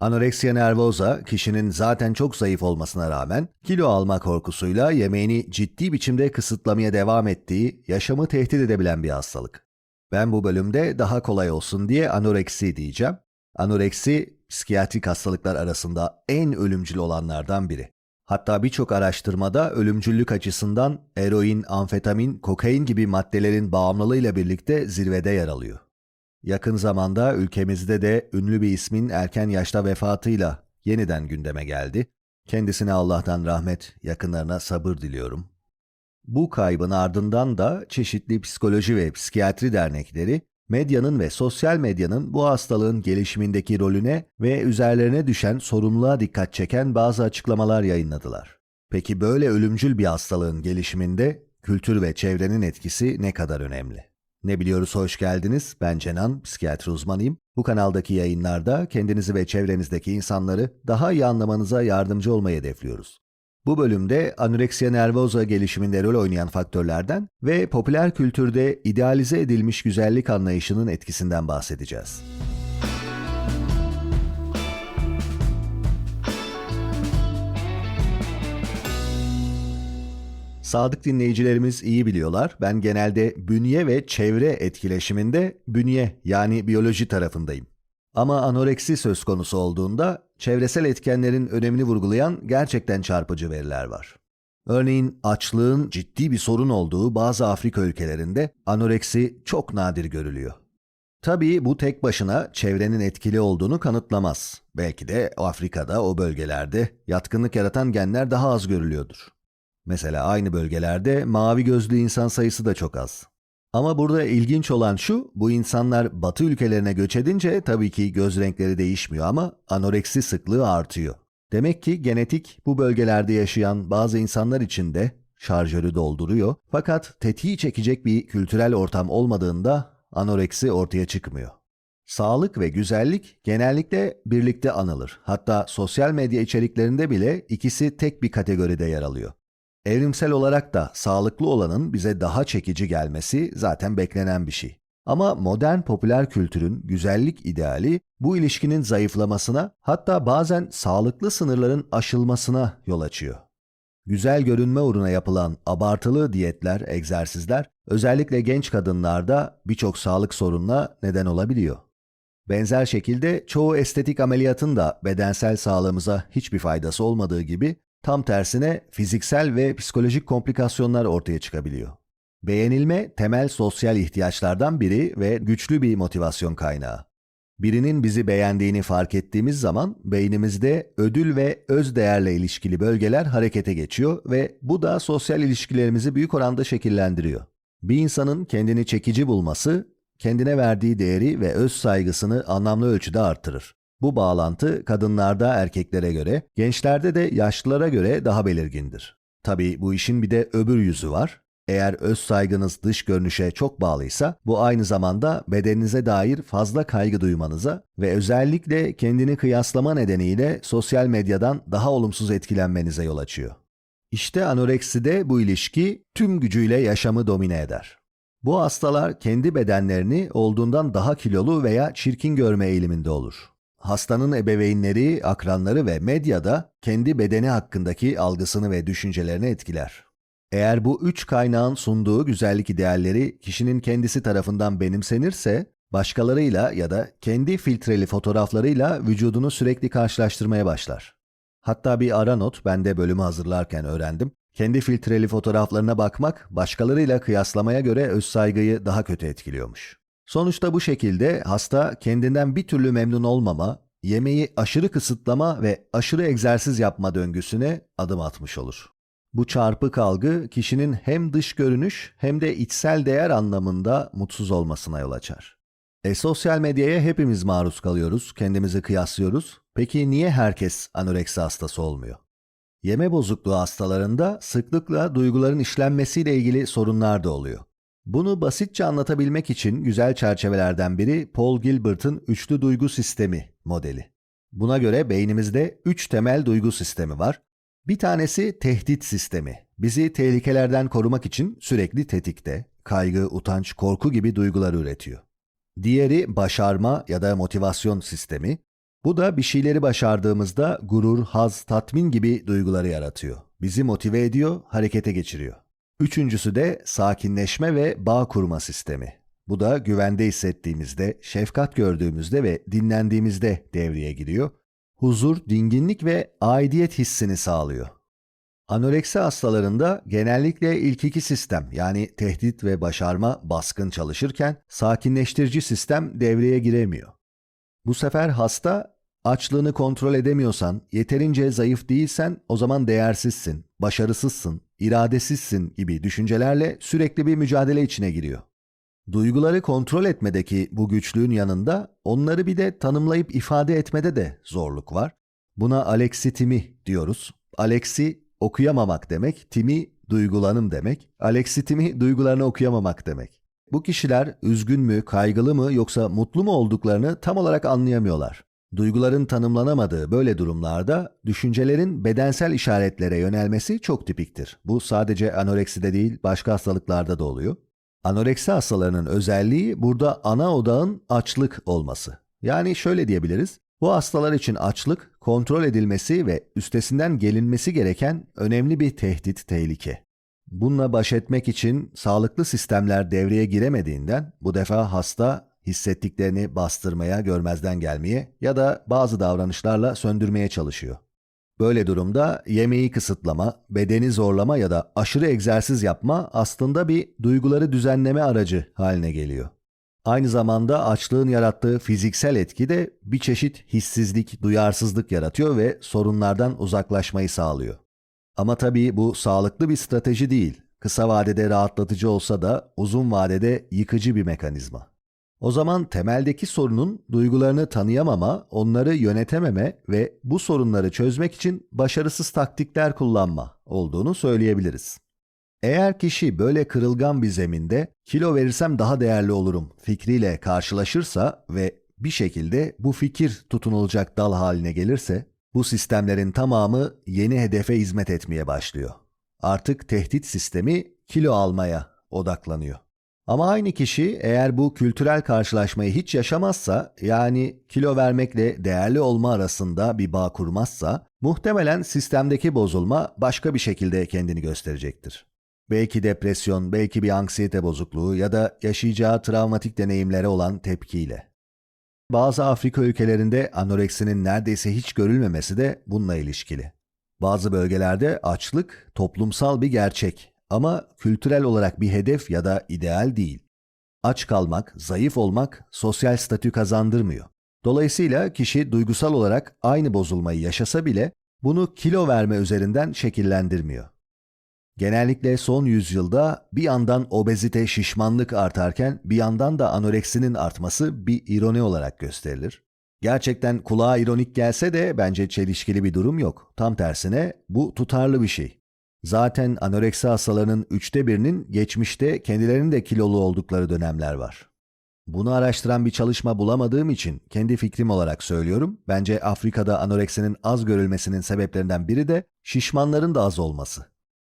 Anoreksiya nervosa, kişinin zaten çok zayıf olmasına rağmen kilo alma korkusuyla yemeğini ciddi biçimde kısıtlamaya devam ettiği, yaşamı tehdit edebilen bir hastalık. Ben bu bölümde daha kolay olsun diye anoreksi diyeceğim. Anoreksi, psikiyatrik hastalıklar arasında en ölümcül olanlardan biri. Hatta birçok araştırmada ölümcüllük açısından eroin, amfetamin, kokain gibi maddelerin bağımlılığıyla birlikte zirvede yer alıyor. Yakın zamanda ülkemizde de ünlü bir ismin erken yaşta vefatıyla yeniden gündeme geldi. Kendisine Allah'tan rahmet, yakınlarına sabır diliyorum. Bu kaybın ardından da çeşitli psikoloji ve psikiyatri dernekleri medyanın ve sosyal medyanın bu hastalığın gelişimindeki rolüne ve üzerlerine düşen sorumluluğa dikkat çeken bazı açıklamalar yayınladılar. Peki böyle ölümcül bir hastalığın gelişiminde kültür ve çevrenin etkisi ne kadar önemli? Ne biliyoruz hoş geldiniz. Ben Cenan, psikiyatri uzmanıyım. Bu kanaldaki yayınlarda kendinizi ve çevrenizdeki insanları daha iyi anlamanıza yardımcı olmayı hedefliyoruz. Bu bölümde anoreksiya nervosa gelişiminde rol oynayan faktörlerden ve popüler kültürde idealize edilmiş güzellik anlayışının etkisinden bahsedeceğiz. Sadık dinleyicilerimiz iyi biliyorlar. Ben genelde bünye ve çevre etkileşiminde bünye yani biyoloji tarafındayım. Ama anoreksi söz konusu olduğunda çevresel etkenlerin önemini vurgulayan gerçekten çarpıcı veriler var. Örneğin açlığın ciddi bir sorun olduğu bazı Afrika ülkelerinde anoreksi çok nadir görülüyor. Tabii bu tek başına çevrenin etkili olduğunu kanıtlamaz. Belki de Afrika'da o bölgelerde yatkınlık yaratan genler daha az görülüyordur. Mesela aynı bölgelerde mavi gözlü insan sayısı da çok az. Ama burada ilginç olan şu, bu insanlar batı ülkelerine göç edince tabii ki göz renkleri değişmiyor ama anoreksi sıklığı artıyor. Demek ki genetik bu bölgelerde yaşayan bazı insanlar için de şarjörü dolduruyor fakat tetiği çekecek bir kültürel ortam olmadığında anoreksi ortaya çıkmıyor. Sağlık ve güzellik genellikle birlikte anılır. Hatta sosyal medya içeriklerinde bile ikisi tek bir kategoride yer alıyor. Evrimsel olarak da sağlıklı olanın bize daha çekici gelmesi zaten beklenen bir şey. Ama modern popüler kültürün güzellik ideali bu ilişkinin zayıflamasına hatta bazen sağlıklı sınırların aşılmasına yol açıyor. Güzel görünme uğruna yapılan abartılı diyetler, egzersizler özellikle genç kadınlarda birçok sağlık sorununa neden olabiliyor. Benzer şekilde çoğu estetik ameliyatın da bedensel sağlığımıza hiçbir faydası olmadığı gibi Tam tersine fiziksel ve psikolojik komplikasyonlar ortaya çıkabiliyor. Beğenilme temel sosyal ihtiyaçlardan biri ve güçlü bir motivasyon kaynağı. Birinin bizi beğendiğini fark ettiğimiz zaman beynimizde ödül ve öz değerle ilişkili bölgeler harekete geçiyor ve bu da sosyal ilişkilerimizi büyük oranda şekillendiriyor. Bir insanın kendini çekici bulması, kendine verdiği değeri ve öz saygısını anlamlı ölçüde artırır. Bu bağlantı kadınlarda erkeklere göre, gençlerde de yaşlılara göre daha belirgindir. Tabii bu işin bir de öbür yüzü var. Eğer öz saygınız dış görünüşe çok bağlıysa bu aynı zamanda bedeninize dair fazla kaygı duymanıza ve özellikle kendini kıyaslama nedeniyle sosyal medyadan daha olumsuz etkilenmenize yol açıyor. İşte anorekside bu ilişki tüm gücüyle yaşamı domine eder. Bu hastalar kendi bedenlerini olduğundan daha kilolu veya çirkin görme eğiliminde olur hastanın ebeveynleri, akranları ve medyada kendi bedeni hakkındaki algısını ve düşüncelerini etkiler. Eğer bu üç kaynağın sunduğu güzellik idealleri kişinin kendisi tarafından benimsenirse, başkalarıyla ya da kendi filtreli fotoğraflarıyla vücudunu sürekli karşılaştırmaya başlar. Hatta bir ara not ben de bölümü hazırlarken öğrendim. Kendi filtreli fotoğraflarına bakmak başkalarıyla kıyaslamaya göre öz saygıyı daha kötü etkiliyormuş. Sonuçta bu şekilde hasta kendinden bir türlü memnun olmama, yemeği aşırı kısıtlama ve aşırı egzersiz yapma döngüsüne adım atmış olur. Bu çarpık algı kişinin hem dış görünüş hem de içsel değer anlamında mutsuz olmasına yol açar. E sosyal medyaya hepimiz maruz kalıyoruz, kendimizi kıyaslıyoruz. Peki niye herkes anoreksi hastası olmuyor? Yeme bozukluğu hastalarında sıklıkla duyguların işlenmesiyle ilgili sorunlar da oluyor. Bunu basitçe anlatabilmek için güzel çerçevelerden biri Paul Gilbert'ın üçlü duygu sistemi modeli. Buna göre beynimizde üç temel duygu sistemi var. Bir tanesi tehdit sistemi. Bizi tehlikelerden korumak için sürekli tetikte, kaygı, utanç, korku gibi duygular üretiyor. Diğeri başarma ya da motivasyon sistemi. Bu da bir şeyleri başardığımızda gurur, haz, tatmin gibi duyguları yaratıyor. Bizi motive ediyor, harekete geçiriyor. Üçüncüsü de sakinleşme ve bağ kurma sistemi. Bu da güvende hissettiğimizde, şefkat gördüğümüzde ve dinlendiğimizde devreye giriyor. Huzur, dinginlik ve aidiyet hissini sağlıyor. Anoreksi hastalarında genellikle ilk iki sistem yani tehdit ve başarma baskın çalışırken sakinleştirici sistem devreye giremiyor. Bu sefer hasta açlığını kontrol edemiyorsan, yeterince zayıf değilsen o zaman değersizsin, başarısızsın, iradesizsin gibi düşüncelerle sürekli bir mücadele içine giriyor. Duyguları kontrol etmedeki bu güçlüğün yanında onları bir de tanımlayıp ifade etmede de zorluk var. Buna aleksitimi diyoruz. Aleksi okuyamamak demek, timi duygulanım demek. Aleksitimi duygularını okuyamamak demek. Bu kişiler üzgün mü, kaygılı mı yoksa mutlu mu olduklarını tam olarak anlayamıyorlar. Duyguların tanımlanamadığı böyle durumlarda düşüncelerin bedensel işaretlere yönelmesi çok tipiktir. Bu sadece anorekside değil başka hastalıklarda da oluyor. Anoreksi hastalarının özelliği burada ana odağın açlık olması. Yani şöyle diyebiliriz. Bu hastalar için açlık kontrol edilmesi ve üstesinden gelinmesi gereken önemli bir tehdit tehlike. Bununla baş etmek için sağlıklı sistemler devreye giremediğinden bu defa hasta hissettiklerini bastırmaya, görmezden gelmeye ya da bazı davranışlarla söndürmeye çalışıyor. Böyle durumda yemeği kısıtlama, bedeni zorlama ya da aşırı egzersiz yapma aslında bir duyguları düzenleme aracı haline geliyor. Aynı zamanda açlığın yarattığı fiziksel etki de bir çeşit hissizlik, duyarsızlık yaratıyor ve sorunlardan uzaklaşmayı sağlıyor. Ama tabii bu sağlıklı bir strateji değil. Kısa vadede rahatlatıcı olsa da uzun vadede yıkıcı bir mekanizma. O zaman temeldeki sorunun duygularını tanıyamama, onları yönetememe ve bu sorunları çözmek için başarısız taktikler kullanma olduğunu söyleyebiliriz. Eğer kişi böyle kırılgan bir zeminde kilo verirsem daha değerli olurum fikriyle karşılaşırsa ve bir şekilde bu fikir tutunulacak dal haline gelirse bu sistemlerin tamamı yeni hedefe hizmet etmeye başlıyor. Artık tehdit sistemi kilo almaya odaklanıyor. Ama aynı kişi eğer bu kültürel karşılaşmayı hiç yaşamazsa, yani kilo vermekle değerli olma arasında bir bağ kurmazsa, muhtemelen sistemdeki bozulma başka bir şekilde kendini gösterecektir. Belki depresyon, belki bir anksiyete bozukluğu ya da yaşayacağı travmatik deneyimlere olan tepkiyle. Bazı Afrika ülkelerinde anoreksinin neredeyse hiç görülmemesi de bununla ilişkili. Bazı bölgelerde açlık toplumsal bir gerçek ama kültürel olarak bir hedef ya da ideal değil. Aç kalmak, zayıf olmak sosyal statü kazandırmıyor. Dolayısıyla kişi duygusal olarak aynı bozulmayı yaşasa bile bunu kilo verme üzerinden şekillendirmiyor. Genellikle son yüzyılda bir yandan obezite, şişmanlık artarken bir yandan da anoreksinin artması bir ironi olarak gösterilir. Gerçekten kulağa ironik gelse de bence çelişkili bir durum yok. Tam tersine bu tutarlı bir şey. Zaten anoreksi hastalarının üçte birinin geçmişte kendilerinin de kilolu oldukları dönemler var. Bunu araştıran bir çalışma bulamadığım için kendi fikrim olarak söylüyorum. Bence Afrika'da anoreksinin az görülmesinin sebeplerinden biri de şişmanların da az olması.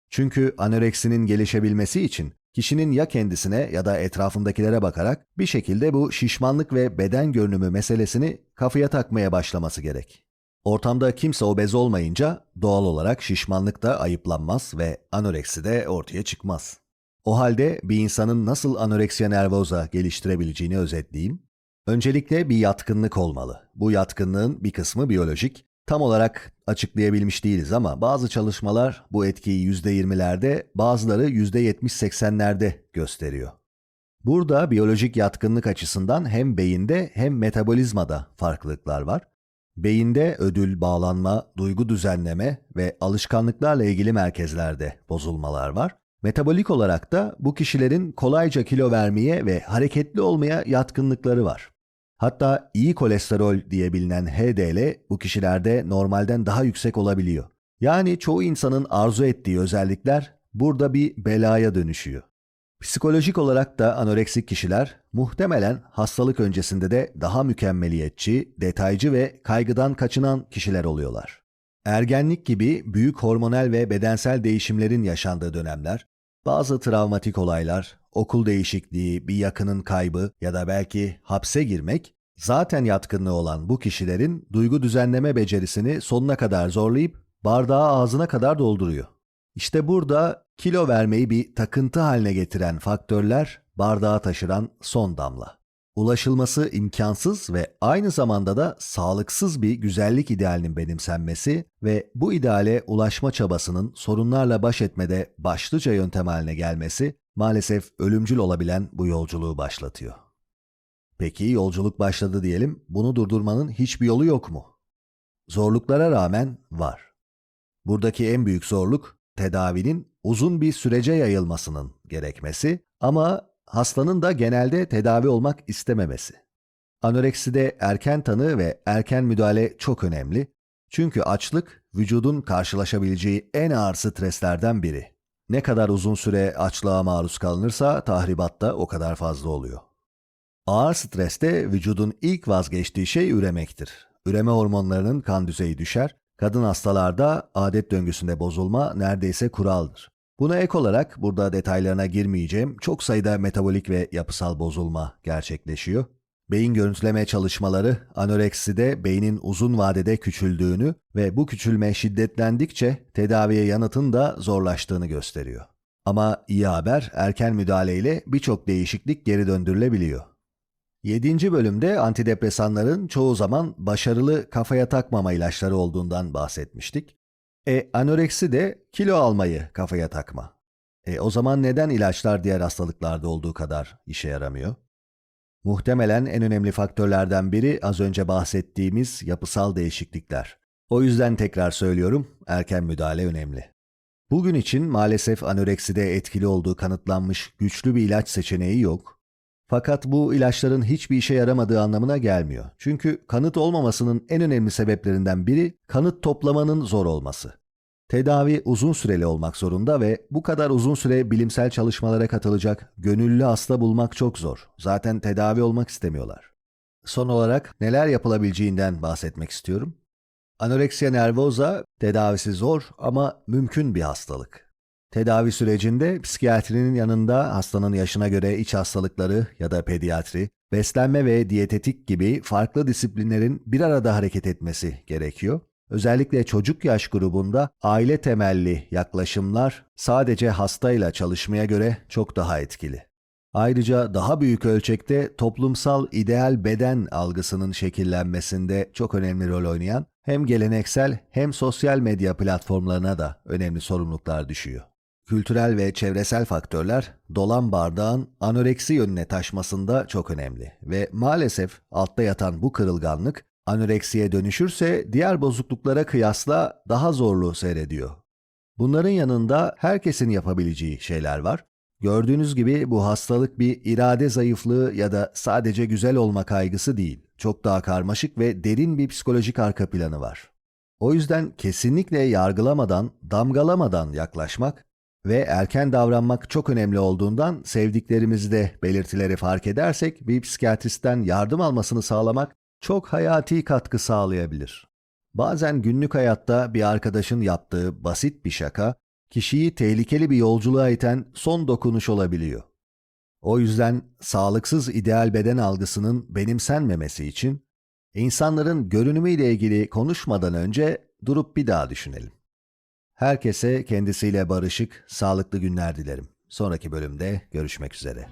Çünkü anoreksinin gelişebilmesi için kişinin ya kendisine ya da etrafındakilere bakarak bir şekilde bu şişmanlık ve beden görünümü meselesini kafaya takmaya başlaması gerek. Ortamda kimse obez olmayınca doğal olarak şişmanlık da ayıplanmaz ve anoreksi de ortaya çıkmaz. O halde bir insanın nasıl anoreksiya nervoza geliştirebileceğini özetleyeyim. Öncelikle bir yatkınlık olmalı. Bu yatkınlığın bir kısmı biyolojik, Tam olarak açıklayabilmiş değiliz ama bazı çalışmalar bu etkiyi %20'lerde, bazıları %70-80'lerde gösteriyor. Burada biyolojik yatkınlık açısından hem beyinde hem metabolizmada farklılıklar var. Beyinde ödül, bağlanma, duygu düzenleme ve alışkanlıklarla ilgili merkezlerde bozulmalar var. Metabolik olarak da bu kişilerin kolayca kilo vermeye ve hareketli olmaya yatkınlıkları var. Hatta iyi kolesterol diye bilinen HDL bu kişilerde normalden daha yüksek olabiliyor. Yani çoğu insanın arzu ettiği özellikler burada bir belaya dönüşüyor. Psikolojik olarak da anoreksik kişiler muhtemelen hastalık öncesinde de daha mükemmeliyetçi, detaycı ve kaygıdan kaçınan kişiler oluyorlar. Ergenlik gibi büyük hormonal ve bedensel değişimlerin yaşandığı dönemler, bazı travmatik olaylar, okul değişikliği, bir yakının kaybı ya da belki hapse girmek Zaten yatkınlığı olan bu kişilerin duygu düzenleme becerisini sonuna kadar zorlayıp bardağı ağzına kadar dolduruyor. İşte burada kilo vermeyi bir takıntı haline getiren faktörler bardağa taşıran son damla. Ulaşılması imkansız ve aynı zamanda da sağlıksız bir güzellik idealinin benimsenmesi ve bu ideale ulaşma çabasının sorunlarla baş etmede başlıca yöntem haline gelmesi maalesef ölümcül olabilen bu yolculuğu başlatıyor. Peki yolculuk başladı diyelim, bunu durdurmanın hiçbir yolu yok mu? Zorluklara rağmen var. Buradaki en büyük zorluk tedavinin uzun bir sürece yayılmasının gerekmesi ama hastanın da genelde tedavi olmak istememesi. Anorekside erken tanı ve erken müdahale çok önemli. Çünkü açlık vücudun karşılaşabileceği en ağır streslerden biri. Ne kadar uzun süre açlığa maruz kalınırsa tahribat da o kadar fazla oluyor. Ağır streste vücudun ilk vazgeçtiği şey üremektir. Üreme hormonlarının kan düzeyi düşer. Kadın hastalarda adet döngüsünde bozulma neredeyse kuraldır. Buna ek olarak burada detaylarına girmeyeceğim çok sayıda metabolik ve yapısal bozulma gerçekleşiyor. Beyin görüntüleme çalışmaları anorekside beynin uzun vadede küçüldüğünü ve bu küçülme şiddetlendikçe tedaviye yanıtın da zorlaştığını gösteriyor. Ama iyi haber erken müdahaleyle birçok değişiklik geri döndürülebiliyor. 7. bölümde antidepresanların çoğu zaman başarılı kafaya takmama ilaçları olduğundan bahsetmiştik. E anoreksi de kilo almayı kafaya takma. E o zaman neden ilaçlar diğer hastalıklarda olduğu kadar işe yaramıyor? Muhtemelen en önemli faktörlerden biri az önce bahsettiğimiz yapısal değişiklikler. O yüzden tekrar söylüyorum, erken müdahale önemli. Bugün için maalesef anorekside etkili olduğu kanıtlanmış güçlü bir ilaç seçeneği yok. Fakat bu ilaçların hiçbir işe yaramadığı anlamına gelmiyor. Çünkü kanıt olmamasının en önemli sebeplerinden biri kanıt toplamanın zor olması. Tedavi uzun süreli olmak zorunda ve bu kadar uzun süre bilimsel çalışmalara katılacak gönüllü hasta bulmak çok zor. Zaten tedavi olmak istemiyorlar. Son olarak neler yapılabileceğinden bahsetmek istiyorum. Anoreksiya nervosa tedavisi zor ama mümkün bir hastalık. Tedavi sürecinde psikiyatrinin yanında hastanın yaşına göre iç hastalıkları ya da pediatri, beslenme ve diyetetik gibi farklı disiplinlerin bir arada hareket etmesi gerekiyor. Özellikle çocuk yaş grubunda aile temelli yaklaşımlar sadece hastayla çalışmaya göre çok daha etkili. Ayrıca daha büyük ölçekte toplumsal ideal beden algısının şekillenmesinde çok önemli rol oynayan hem geleneksel hem sosyal medya platformlarına da önemli sorumluluklar düşüyor. Kültürel ve çevresel faktörler dolan bardağın anoreksi yönüne taşmasında çok önemli ve maalesef altta yatan bu kırılganlık anoreksiye dönüşürse diğer bozukluklara kıyasla daha zorlu seyrediyor. Bunların yanında herkesin yapabileceği şeyler var. Gördüğünüz gibi bu hastalık bir irade zayıflığı ya da sadece güzel olma kaygısı değil. Çok daha karmaşık ve derin bir psikolojik arka planı var. O yüzden kesinlikle yargılamadan, damgalamadan yaklaşmak ve erken davranmak çok önemli olduğundan sevdiklerimizde belirtileri fark edersek bir psikiyatristten yardım almasını sağlamak çok hayati katkı sağlayabilir. Bazen günlük hayatta bir arkadaşın yaptığı basit bir şaka, kişiyi tehlikeli bir yolculuğa iten son dokunuş olabiliyor. O yüzden sağlıksız ideal beden algısının benimsenmemesi için insanların görünümüyle ilgili konuşmadan önce durup bir daha düşünelim. Herkese kendisiyle barışık, sağlıklı günler dilerim. Sonraki bölümde görüşmek üzere.